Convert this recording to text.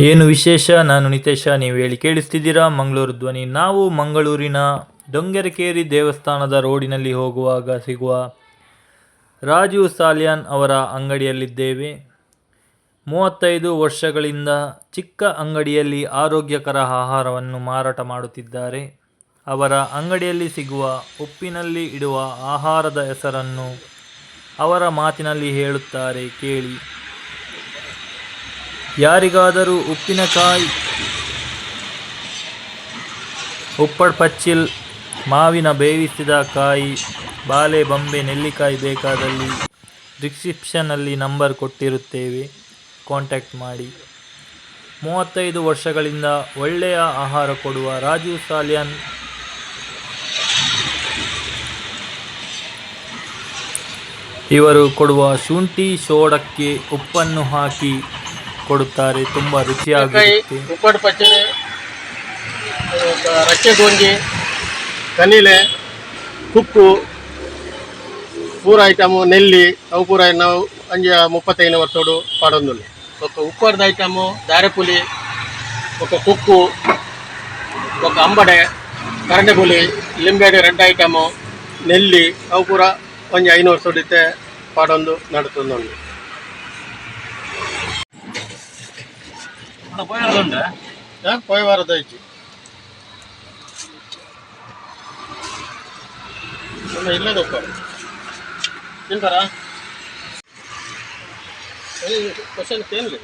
ಏನು ವಿಶೇಷ? ನಾನು ನಿತೇಶ. ನೀವು ಹೇಳಿ ಕೇಳಿಸ್ತಿದ್ದೀರಾ? ಮಂಗಳೂರು ಧ್ವನಿ. ನಾವು ಮಂಗಳೂರಿನ ಡೊಂಗೆರಕೇರಿ ದೇವಸ್ಥಾನದ ರೋಡಿನಲ್ಲಿ ಹೋಗುವಾಗ ಸಿಗುವ ರಾಜೀವ್ ಸಾಲ್ಯಾನ್ ಅವರ ಅಂಗಡಿಯಲ್ಲಿದ್ದೇವೆ. ಮೂವತ್ತೈದು ವರ್ಷಗಳಿಂದ ಚಿಕ್ಕ ಅಂಗಡಿಯಲ್ಲಿ ಆರೋಗ್ಯಕರ ಆಹಾರವನ್ನು ಮಾರಾಟ ಮಾಡುತ್ತಿದ್ದಾರೆ. ಅವರ ಅಂಗಡಿಯಲ್ಲಿ ಸಿಗುವ ಉಪ್ಪಿನಲ್ಲಿ ಇಡುವ ಆಹಾರದ ಹೆಸರನ್ನು ಅವರ ಮಾತಿನಲ್ಲಿ ಹೇಳುತ್ತಾರೆ. ಕೇಳಿ. ಯಾರಿಗಾದರೂ ಉಪ್ಪಿನಕಾಯಿ ಉಪ್ಪಡ್ ಪಚ್ಚಿಲ್, ಮಾವಿನ ಬೇಯಿಸಿದ ಕಾಯಿ, ಬಾಳೆ, ಬಂಬೆ, ನೆಲ್ಲಿಕಾಯಿ ಬೇಕಾದಲ್ಲಿ ಡಿಸ್ಕ್ರಿಪ್ಷನಲ್ಲಿ ನಂಬರ್ ಕೊಟ್ಟಿರುತ್ತೇವೆ. ಕಾಂಟ್ಯಾಕ್ಟ್ ಮಾಡಿ. ಮೂವತ್ತೈದು ವರ್ಷಗಳಿಂದ ಒಳ್ಳೆಯ ಆಹಾರ ಕೊಡುವ ರಾಜೀವ್ ಸಾಲಿಯನ್ ಇವರು ಕೊಡುವ ಶುಂಠಿ ಸೋಡಕ್ಕೆ ಉಪ್ಪನ್ನು ಹಾಕಿ ಕೊಡುತ್ತಾರೆ ತುಂಬಾ ರುಚಿಯಾಗಿ ಉಪ್ಪಟ್ಟು ಪಚ್ಚಡಿ ರಚ್ಚೆ ಗೊಂಜಿ ಕನಿಲೆ ಕುಕ್ಕು ಪೂರ ಐಟಮು ನೆಲ್ಲಿ ಅವು ಪೂರ ನಾವು ಅಂಜ ಮುಪ್ಪತ್ತೈದು ವರ್ಷೋಡು ಪಾಡೊಂದುಲ್ಲೆ ಒಕ್ಕ ಉಪ್ಪರ್ದ ಐಟಮು ದಾರೆಪುಲಿ ಒಕ್ಕ ಕುಕ್ಕು ಒಕ್ಕ ಅಂಬಡೆ ಕರಂಡೆಪುಲಿ ಲಿಂಬೆಡೆ ರೆಡ್ ಐಟಮು ನೆಲ್ಲಿ ಅವು ಪೂರ ಒಂಜಿ ಐನೂರು ಸೊಡಿತೆ ಪಾಡೊಂದು ನಡುತ್ತೊಂದು പോയ വാരതുണ്ട് ഞാൻ പോയ വാരത്തെ അയച്ചു ಇಲ್ಲ ದಪ್ಪ ತಿಂತಾರಾ ಕ್ವಶನ್ ಏನಿಲ್ಲ